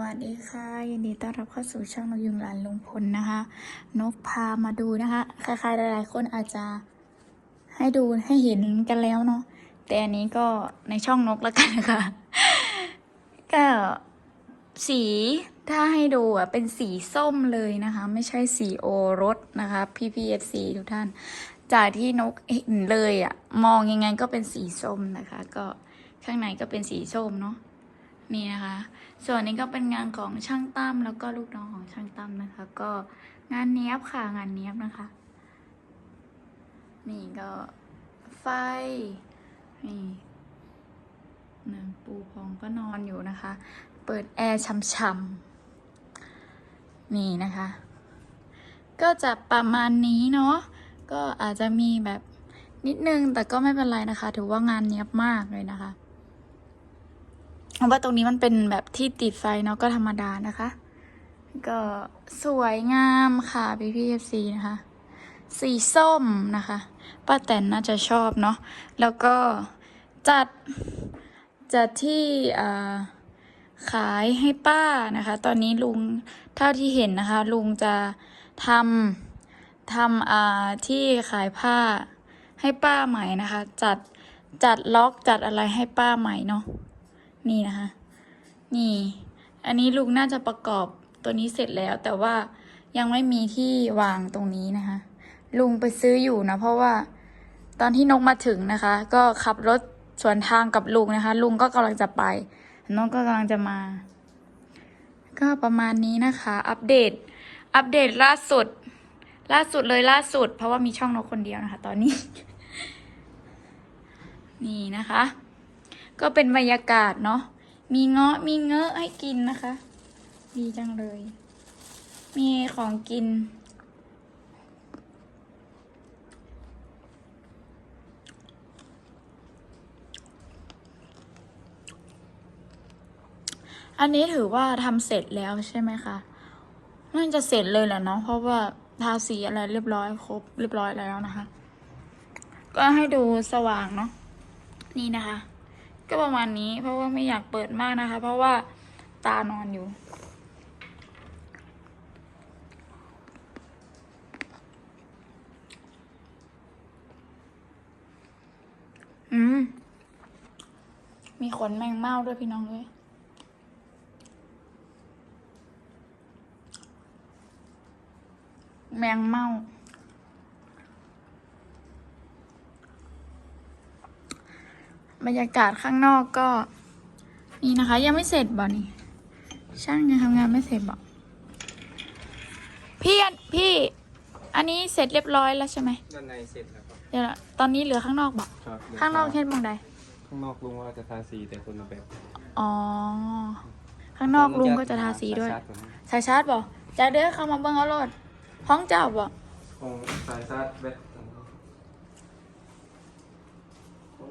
วัสดีค่ะ ยินดีต้อนรับเข้าสู่ช่องนกยุงหลานลุงพลนะคะ นกพามาดูนะคะ ใครๆหลายๆคนอาจจะให้ดูให้เห็นกันแล้วเนาะแต่อันนี้ก็ในช่องนกแล้วกันนะคะก็สีถ้าให้ดูอะเป็นสีส้มเลยนะคะ ไม่ใช่สีโอรสนะคะ PPFC ทุกท่าน จากที่นกเห็นเลยอะ มองยังไงก็เป็นสีส้มนะคะ ก็ข้างในก็เป็นสีส้มเนาะ นี่นะคะ ส่วนนี้ก็เป็นงานของช่างตั้มแล้วก็ลูกน้องของช่างตั้มนะคะ ก็งานเนี้ยบค่ะงานเนี้ยบนะคะ นี่ก็ไฟนี่นางปูพองก็นอนอยู่นะคะ เปิดแอร์ช่ำๆนี่นะคะ ก็จะประมาณนี้เนาะก็อาจจะมีแบบนิดนึงแต่ก็ไม่เป็นไรนะคะ ถือว่างานเนี้ยบมากเลยนะคะ เพราะว่าตรงนี้มันเป็นแบบที่ติดไฟเนาะก็ธรรมดานะคะ ก็สวยงามค่ะพี่พีเอฟซีนะคะ สีส้มนะคะป้าแตนน่าจะชอบเนาะแล้วก็จัดจัดที่อ่าขายให้ป้านะคะ ตอนนี้ลุงเท่าที่เห็นนะคะ ลุงจะทำทำอ่าที่ขายผ้าให้ป้าใหม่นะคะ จัดจัดล็อกจัดอะไรให้ป้าใหม่เนาะ นี่นะคะ นี่ อันนี้ลุงน่าจะประกอบตัวนี้เสร็จแล้ว แต่ว่ายังไม่มีที่วางตรงนี้นะคะ ลุงไปซื้ออยู่นะ เพราะว่าตอนที่นกมาถึงนะคะ ก็ขับรถสวนทางกับลุงนะคะ ลุงก็กำลังจะไปนกก็กำลังจะมา ก็ประมาณนี้นะคะ อัปเดต อัปเดตล่าสุด ล่าสุดเลยล่าสุด เพราะว่ามีช่องนกคนเดียวนะคะ ตอนนี้ นี่นะคะ ก็เป็นบรรยากาศเนาะ มีเงาะ มีเงอะให้กินนะคะ ดีจังเลย มีของกิน อันนี้ถือว่าทำเสร็จแล้วใช่ไหมคะ น่าจะเสร็จเลยแหละเนาะ เพราะว่าทาสีอะไรเรียบร้อยครบเรียบร้อยแล้วนะคะ ก็ให้ดูสว่างเนาะ นี่นะคะ ก็ประมาณนี้ เพราะว่าไม่อยากเปิดมากนะคะ เพราะว่าตานอนอยู่ อืม มีขนแมงเม่าด้วยพี่น้องเลยแมงเม่า บรรยากาศข้างนอกก็ นี่นะคะ ยังไม่เสร็จบ่นี่ ช่างยังทำงานไม่เสร็จบ่พี่อันพี่ อันนี้เสร็จเรียบร้อยแล้วใช่ไหมด้านในเสร็จแล้วครับเดี๋ยวนะตอนนี้เหลือข้างนอกบ่ครับข้างนอกเช่นมองใดข้างนอกลุงว่าจะทาสีแต่คนละแบบอ๋อ ข้างนอกลุงก็จะทาสีด้วยชัๆกว่านี้สายชาร์จบ่จะเด้อเข้ามาเบิ่งเอารถห้องเจ้าบ่ของสายชาร์จแบต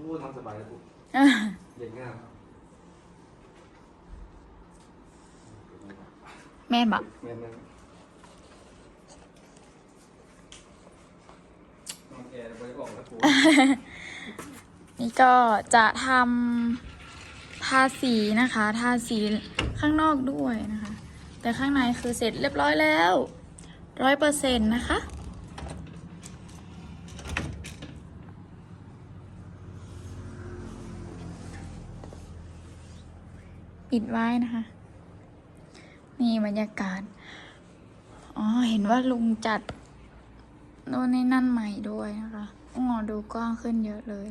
โอ้โหนอนสบายเลยปุ๊บเย็นง่ายแม่นบ่แม่นๆนอนแอร์ไปออกแล้วปุ๊บนี่ก็จะทำทาสีนะคะ ทาสีข้างนอกด้วยนะคะ แต่ข้างในคือเสร็จเรียบร้อยแล้วร้อยเปอร์เซ็นต์นะคะ ปิดไว้นะคะ นี่บรรยากาศ อ๋อ เห็นว่าลุงจัดโน่นนี่นั่นใหม่ด้วยนะคะอ๋อดูกว้างขึ้นเยอะเลย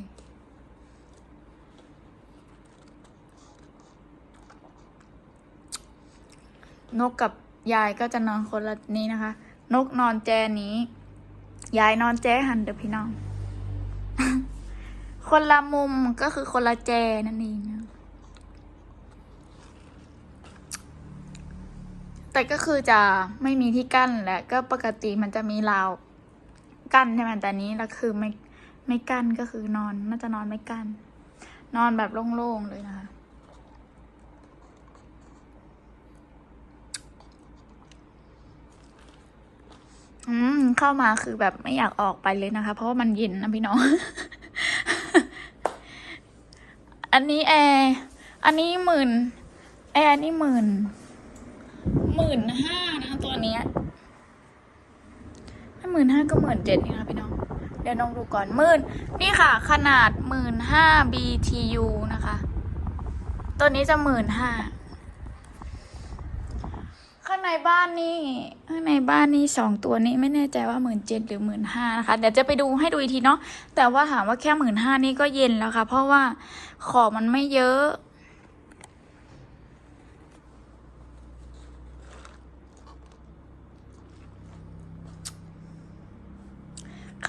นกกับยายก็จะนอนคนละนี้นะคะ นกนอนแจนี้ ยายนอนแจหันเดอพี่น้อง คนละมุมก็คือคนละแจนั่นเองนะ แต่ก็คือจะไม่มีที่กั้นแหละก็ปกติมันจะมีราวกั้นใช่ไหมแต่นี้เราคือไม่ไม่กั้นก็คือนอนน่าจะนอนไม่กั้น นอนแบบโล่งๆเลยนะคะ อืมเข้ามาคือแบบไม่อยากออกไปเลยนะคะ เพราะว่ามันเย็นนะพี่น้อง อันนี้แอร์อันนี้หมื่นแอร์นี่หมื่น มื่นห้านะคะตัวนี้ยถ้าหมื่นห้าก็หมื่นเจ็ดนี่นะพี่น้อง เดี๋ยวน้องดูก่อนหมื่นนี่ค่ะ ขนาดหมื่นห้า BTU นะคะ ตัวนี้จะหมื่นห้าข้างในบ้านนี่ข้างในบ้านนี่สองตัวนี้ไม่แน่ใจว่าหมื่นเจ็ดหรือหมื่นห้านะคะ เดี๋ยวจะไปดูให้ดูอีกทีเนาะแต่ว่าถามว่าแค่หมื่นห้านี่ก็เย็นแล้วค่ะ เพราะว่าขอมันไม่เยอะ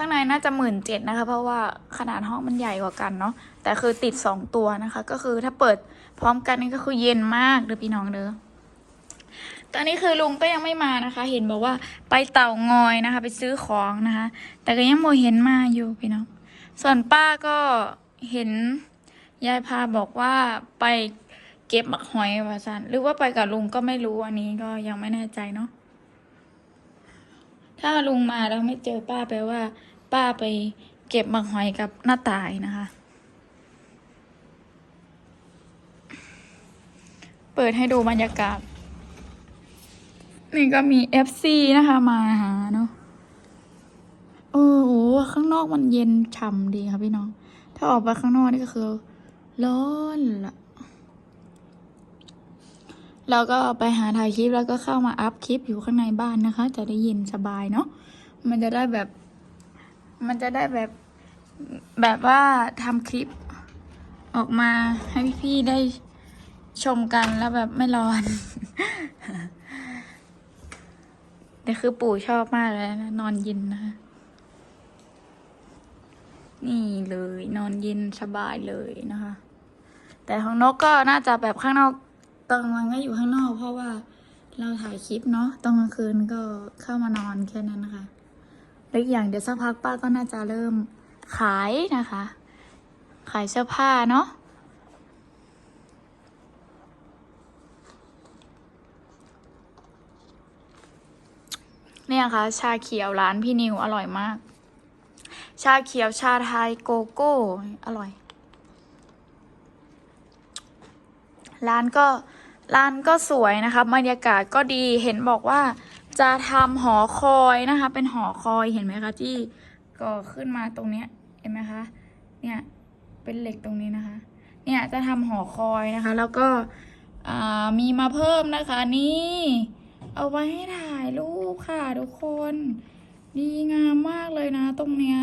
ข้างในน่าจะหมื่นเจ็ดนะคะ เพราะว่าขนาดห้องมันใหญ่กว่ากันเนาะแต่คือติดสองตัวนะคะ ก็คือถ้าเปิดพร้อมกันนี่ก็คือเย็นมากเด้อพี่น้องเด้อตอนนี้คือลุงก็ยังไม่มานะคะ เห็นบอกว่าไปเต่างอยนะคะ ไปซื้อของนะคะ แต่ก็ยังโมเห็นมาอยู่พี่น้องส่วนป้าก็เห็นยายพาบอกว่าไปเก็บหมักหอยว่าสันหรือว่าไปกับลุงก็ไม่รู้อันนี้ก็ยังไม่แน่ใจเนาะถ้าลุงมาแล้วไม่เจอป้าแปลว่า ป้าไปเก็บหมักหอยกับหน้าตายนะคะ เปิดให้ดูบรรยากาศ นี่ก็มี FC นะคะมาหาเนาะเออโหข้างนอกมันเย็นฉ่ำดีค่ะพี่น้อง ถ้าออกไปข้างนอกนี่ก็คือ ร้อนละแล้วก็ไปหาถ่ายคลิปแล้วก็เข้ามาอัพคลิปอยู่ข้างในบ้านนะคะ จะได้เยินสบายเนาะ มันจะได้แบบ มันจะได้แบบแบบว่าทำคลิปออกมาให้พี่ๆได้ชมกันแล้วแบบไม่ร้อน แต่คือปู่ชอบมากเลยนะ นอนเย็นนะคะนี่เลยนอนเย็นสบายเลยนะคะ แต่ของนกก็น่าจะแบบข้างนอกตอนกลางวันก็อยู่ข้างนอก เพราะว่าเราถ่ายคลิปเนาะตอนกลางคืนก็เข้ามานอนแค่นั้นนะคะ แล้วอีกอย่างเดี๋ยวสักพักป้าก็น่าจะเริ่มขายนะคะ ขายเสื้อผ้าเนาะเนี่ยค่ะชาเขียวร้านพี่นิวอร่อยมาก ชาเขียวชาไทยโกโก้ อร่อย ร้านก็ร้านก็สวยนะคะบรรยากาศก็ดีเห็นบอกว่า จะทำหอคอยนะคะ เป็นหอคอยเห็นไหมคะที่ก็ขึ้นมาตรงเนี้ยเห็นไหมคะ เนี่ยเป็นเหล็กตรงนี้นะคะ เนี่ยจะทำหอคอยนะคะ แล้วก็มีมาเพิ่มนะคะนี่ เอาไว้ให้ถ่ายรูปค่ะทุกคน ดีงามมากเลยนะ ตรงเนี้ย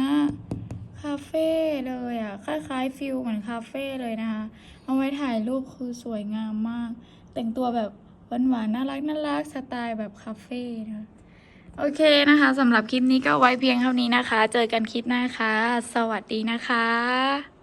คาเฟ่เลยอะคล้ายๆฟิลเหมือนคาเฟ่เลยนะคะ เอาไว้ถ่ายรูปคือสวยงามมาก แต่งตัวแบบ หวานๆน่ารักน่ารักสไตล์แบบคาเฟ่นะคะโอเคนะคะสำหรับคลิปนี้ก็ไว้เพียงเท่านี้นะคะ เจอกันคลิปหน้าค่ะ สวัสดีนะคะ